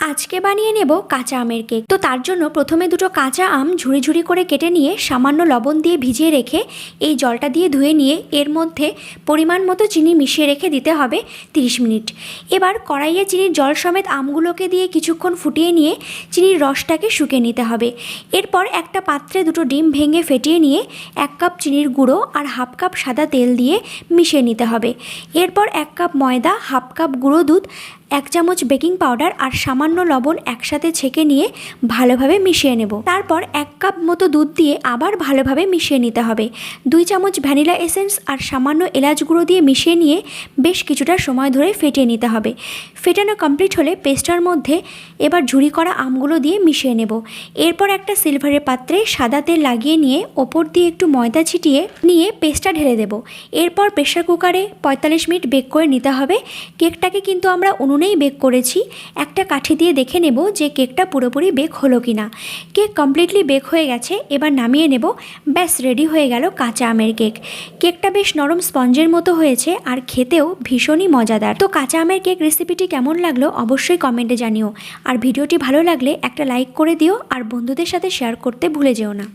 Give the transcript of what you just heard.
আজকে বানিয়ে নেব কাঁচা আমের কেক। তো তার জন্য প্রথমে দুটো কাঁচা আম ঝুড়ি ঝুড়ি করে কেটে নিয়ে সামান্য লবণ দিয়ে ভিজিয়ে রেখে এই জলটা দিয়ে ধুয়ে নিয়ে এর মধ্যে পরিমাণ মতো চিনি মিশিয়ে রেখে দিতে হবে 30 মিনিট। এবার কড়াইয়ে চিনির জল সমেত আমগুলোকে দিয়ে কিছুক্ষণ ফুটিয়ে নিয়ে চিনির রসটাকে শুকিয়ে নিতে হবে। এরপর একটা পাত্রে দুটো ডিম ভেঙে ফেটিয়ে নিয়ে এক কাপ চিনির গুঁড়ো আর হাফ কাপ সাদা তেল দিয়ে মিশিয়ে নিতে হবে। এরপর এক কাপ ময়দা, হাফ কাপ গুঁড়ো দুধ এক চামচ বেকিং পাউডার আর সামান্য লবণ একসাথে ছেঁকে নিয়ে ভালোভাবে মিশিয়ে নেব। তারপর এক কাপ মতো দুধ দিয়ে আবার ভালোভাবে মিশিয়ে নিতে হবে। দুই চামচ ভ্যানিলা এসেন্স আর সামান্য এলাচ গুঁড়ো দিয়ে মিশিয়ে নিয়ে বেশ কিছুটা সময় ধরে ফেটিয়ে নিতে হবে। ফেটানো কমপ্লিট হলে পেস্টার মধ্যে এবার ঝুড়ি করা আমগুলো দিয়ে মিশিয়ে নেব। এরপর একটা সিলভারের পাত্রে সাদা তেল লাগিয়ে নিয়ে ওপর দিয়ে একটু ময়দা ছিটিয়ে নিয়ে পেস্টটা ঢেলে দেব। এরপর প্রেশার কুকারে পঁয়তাল্লিশ মিনিট বেক করে নিতে হবে। কেকটাকে কিন্তু আমরা উনুনেই বেক করেছি। একটা কাঠি দিয়ে দেখে নেব যে কেকটা পুরোপুরি বেক হলো কি না কেক কমপ্লিটলি বেক হয়ে গেছে, এবার নামিয়ে নেব। ব্যাস, রেডি হয়ে গেল কাঁচা আমের কেক। কেকটা বেশ নরম স্পঞ্জের মতো হয়েছে আর খেতেও ভীষণই মজাদার। তো কাঁচা আমের কেক রেসিপিটি কেমন লাগল অবশ্যই কমেন্টে জানিও। আর ভিডিওটি ভালো লাগলে একটা লাইক করে দিও আর বন্ধুদের সাথে শেয়ার করতে ভুলে যেও না।